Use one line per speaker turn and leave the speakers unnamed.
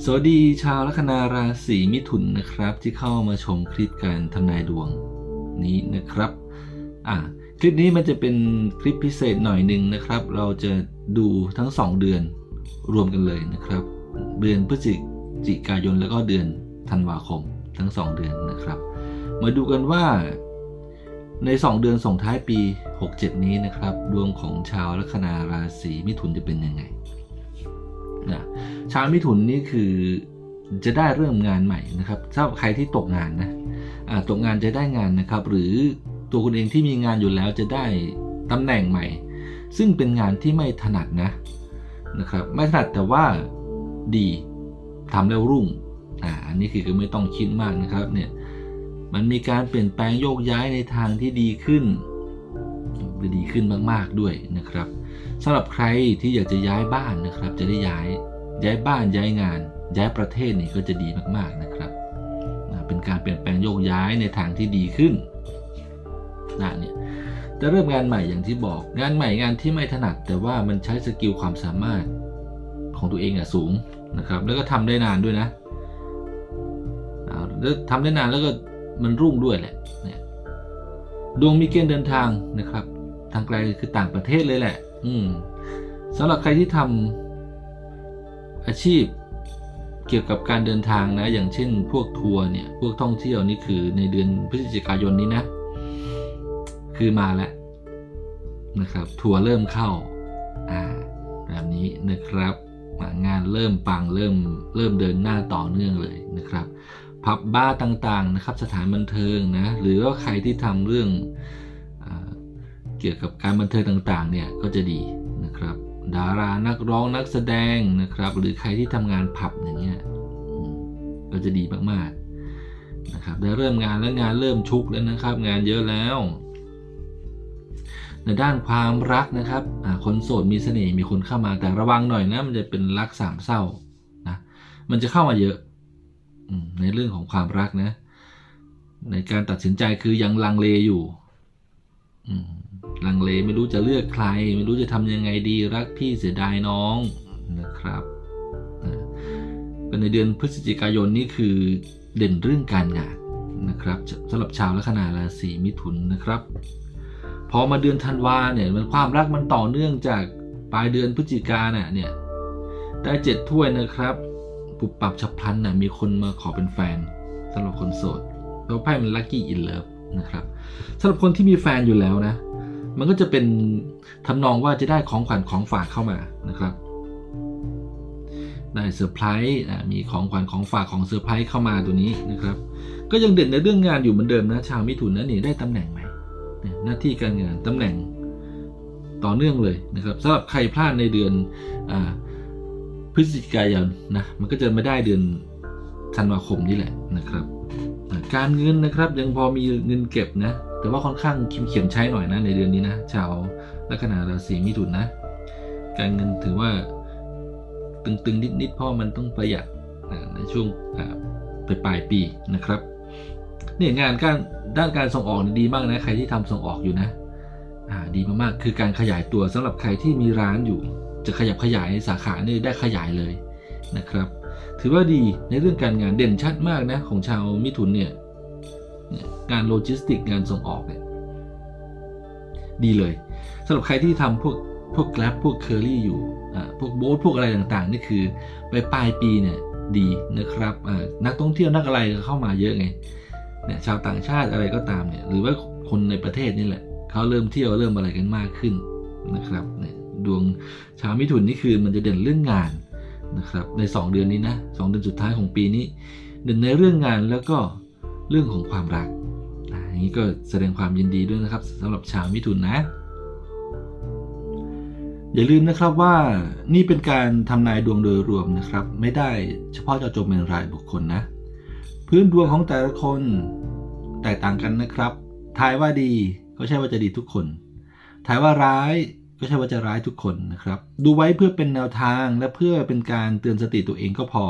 สวัสดีชาวลัคนาราศีมิถุนนะครับ ที่เข้ามาชมคลิปการทำนายดวงนี้นะครับอ่าคลิปนี้มันจะเป็นคลิปพิเศษหน่อยหนึ่งนะครับ เราจะดูทั้ง 2 เดือนรวมกันเลยนะครับ เดือนพฤศจิกายนแล้วก็เดือนธันวาคมทั้ง 2 เดือนนะครับ มาดูกันว่าใน 2 เดือนส่งท้ายปี 67 นี้นะครับ ดวงของชาวลัคนาราศีมิถุนจะเป็นยังไง นะชาวมิถุนนี่คือจะได้เริ่มงานใหม่นะครับถ้าใครที่ตกงานนะตกงานจะได้งานนะครับ หรือตัวคุณเองที่มีงานอยู่แล้วจะได้ตำแหน่งใหม่ ซึ่งเป็นงานที่ไม่ถนัดนะนะครับไม่ถนัดแต่ว่าดีทำแล้วรุ่งอ่าอันนี้คือก็ไม่ต้องคิดมากนะครับเนี่ยมันมีการเปลี่ยนแปลงโยกย้ายในทางที่ดีขึ้นดีขึ้นมาก ๆด้วยนะครับ สำหรับใครที่อยากจะย้ายบ้านนะครับ จะได้ย้ายย้ายบ้านย้ายงาน ย้ายประเทศนี่ก็จะดีมากๆนะครับเป็นการเปลี่ยนแปลงโยกย้ายในทางที่ดีขึ้นนะเนี่ยจะเริ่มงานใหม่อย่างที่บอก งานใหม่งานที่ไม่ถนัด แต่ว่ามันใช้สกิลความสามารถของตัวเองอะสูงนะครับ แล้วก็ทำได้นานด้วยนะแล้วทำได้นานแล้วก็มันรุ่งด้วยแหละเนี่ยดวงมีเกณฑ์เดินทางนะครับ ทางไกลคือต่างประเทศเลยแหละ อืมสำหรับใครที่ทำอาชีพเกี่ยวกับการเดินทางนะ อย่างเช่น พวกทัวร์เนี่ย พวกท่องเที่ยวนี่คือในเดือนพฤศจิกายนนี้นะ คือมาแล้วนะครับ ทัวร์เริ่มเข้า อ่า แบบนี้นะครับงานเริ่มปังเริ่มเริ่มเดินหน้าต่อเนื่องเลยนะครับ พับบ้าต่างๆนะครับ สถานบันเทิงนะ หรือว่าใครที่ทำเรื่อง เกี่ยวกับการบันเทิงต่างๆเนี่ยก็จะดีนะครับ ดารานักร้องนักแสดงนะครับ หรือใครที่ทำงานผับอย่างเงี้ยก็จะดีมากๆนะครับได้เริ่มงานแล้วงานเริ่มชุกแล้วนะครับ งานเยอะแล้ว ในด้านความรักนะครับคนโสดมีเสน่ห์มีคนเข้ามาแต่ระวังหน่อยนะมันจะเป็นรักสามเศร้านะมันจะเข้ามาเยอะในเรื่องของความรักนะ ในการตัดสินใจคือยังลังเลอยู่ เลไม่รู้จะเลือกใคร ไม่รู้จะทำยังไงดีรักพี่เสียดายน้องนะครับเป็นในเดือนพฤศจิกายนนี่คือเด่นเรื่องการงานนะครับสำหรับชาวลัคนาราศีมิถุนนะครับ พอมาเดือนธันวาเนี่ยมันความรักมันต่อเนื่องจากปลายเดือนพฤศจิกาเนี่ยเนี่ยได้เจ็ดถ้วยนะครับปุบปับฉับพลันน่ะมีคนมาขอเป็นแฟนสำหรับคนโสดเราไพ่มันลัคกี้อินเลิฟนะครับสำหรับคนที่มีแฟนอยู่แล้วนะ มันก็จะเป็นทำนองว่าจะได้ของขวัญของฝากเข้ามานะครับได้เซอร์ไพรส์มีของขวัญของฝากของเซอร์ไพรส์เข้ามาตัวนี้นะครับ ก็ยังเด่นในเรื่องงานอยู่เหมือนเดิมนะ ชาวมิถุนนะนี่ได้ตำแหน่งใหม่หน้าที่การงานตำแหน่งต่อเนื่องเลยนะครับสำหรับใครพลาดในเดือนอพฤศจิกายนนะมันก็จะไม่ได้เดือนธันวาคมนี่แหละนะครับ การเงินนะครับยังพอมีเงินเก็บนะ แต่ว่าค่อนข้างคิมเขียมใช้หน่อยนะในเดือนนี้นะชาวลัคนาราศีมิถุนนะ การเงินถือว่าตึงๆนิดๆเพราะมันต้องประหยัดในช่วงปลายปลายปีนะครับเนี่ยงานการด้านการส่งออกดีมากนะใครที่ทำส่งออกอยู่นะดีมากๆคือการขยายตัวสำหรับใครที่มีร้านอยู่ จะขยับขยายสาขาเนี่ยได้ขยายเลยนะครับ ถือว่าดีในเรื่องการงานเด่นชัดมากนะของชาวมิถุนเนี่ย การโลจิสติกงานส่งออกเนี่ยดีเลยสำหรับใครที่ทำพวกพวกแกลบพวกเคอรี่อยู่อ่าพวกโบ๊ทพวกอะไรต่างๆ นี่คือไปปลายปีเนี่ยดีนะครับอ่านักท่องเที่ยวนักอะไรเข้ามาเยอะไงเนี่ยชาวต่างชาติอะไรก็ตามเนี่ยหรือว่าคนในประเทศนี่แหละเขาเริ่มเที่ยวเริ่มอะไรกันมากขึ้นนะครับเนี่ยดวงชาวมิถุนนี่คือมันจะเด่นเรื่องงานนะครับใน 2 เดือนนี้นะสเดือนสุดท้ายของปีนี้ เด่นในเรื่องงานแล้วก็ เรื่องของความรักอย่างนี้ก็แสดงความยินดีด้วยนะครับสำหรับชาวมิถุนนะอย่าลืมนะครับว่านี่เป็นการทำนายดวงโดยรวมนะครับ ไม่ได้เฉพาะเจาะจงเป็นรายบุคคลนะ พื้นดวงของแต่ละคนแตกต่างกันนะครับทายว่าดีก็ใช่ว่าจะดีทุกคนทายว่าร้ายก็ใช่ว่าจะร้ายทุกคนนะครับ ดูไว้เพื่อเป็นแนวทางและเพื่อเป็นการเตือนสติตัวเองก็พอ